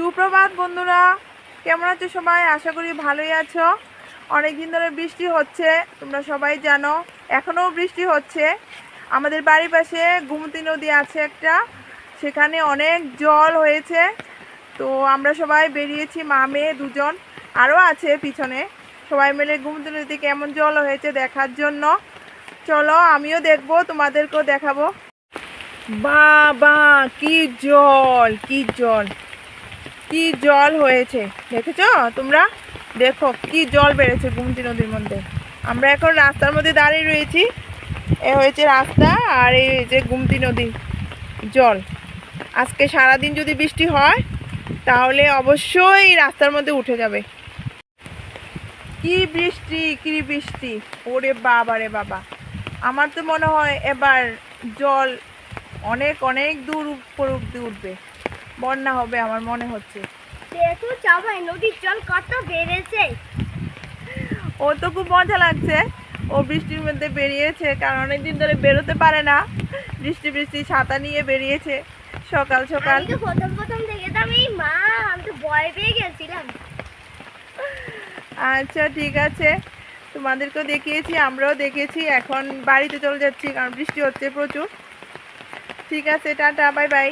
সুপ্রভাত বন্ধুরা, কেমন আছো সবাই? আশা করি ভালোই আছো। অনেক দিন ধরে বৃষ্টি হচ্ছে, তোমরা সবাই জানো। এখনও বৃষ্টি হচ্ছে। আমাদের বাড়ির পাশে গুমতি নদী আছে একটা। সেখানে অনেক জল হয়েছে। তো আমরা সবাই বেরিয়েছি, মা, মেয়ে দুজন। আরও আছে পিছনে। সবাই মিলে গুমতি নদীতে কেমন জল হয়েছে দেখার জন্য। চলো, আমিও দেখব, তোমাদেরকেও দেখাবো। বাবা কি জল কি জল! কি জল হয়েছে? দেখেছ? তোমরা? দেখো, কি জল বেড়েছে গুমতি নদীর মধ্যে। আমরা এখন রাস্তার মধ্যে দাঁড়িয়ে রয়েছি। এ হয়েছে রাস্তা আর এই যে গুমতি নদী, জল। আজকে সারাদিন যদি বৃষ্টি হয়, তাহলে অবশ্যই রাস্তার মধ্যে উঠে যাবে। কি বৃষ্টি কি বৃষ্টি। ওরে বাবা রে বাবা। আমার তো মনে হয় এবার জল অনেক অনেক দূর উপর উঠবে। বন্যা হবে আমার মনে হচ্ছে। দেখো চাবাই নদীর জল কত বেড়েছে। ও তো খুব মজা লাগছে। ও বৃষ্টির মধ্যে বেরিয়েছে কারণ অনেকদিন ধরে বেরোতে পারে না। বৃষ্টি বৃষ্টি ছাতা নিয়ে বেরিয়েছে সকাল সকাল। প্রথম প্রথম দেখেতাম এই মা আমি তো ভয় পেয়ে গেছিলাম। আচ্ছা ঠিক আছে। তোমাদেরকেও দেখিয়েছি আমরাও দেখেছি। এখন বাড়িতে চলে যাচ্ছি কারণ বৃষ্টি হচ্ছে প্রচুর। ঠিক আছে টাটা বাই বাই।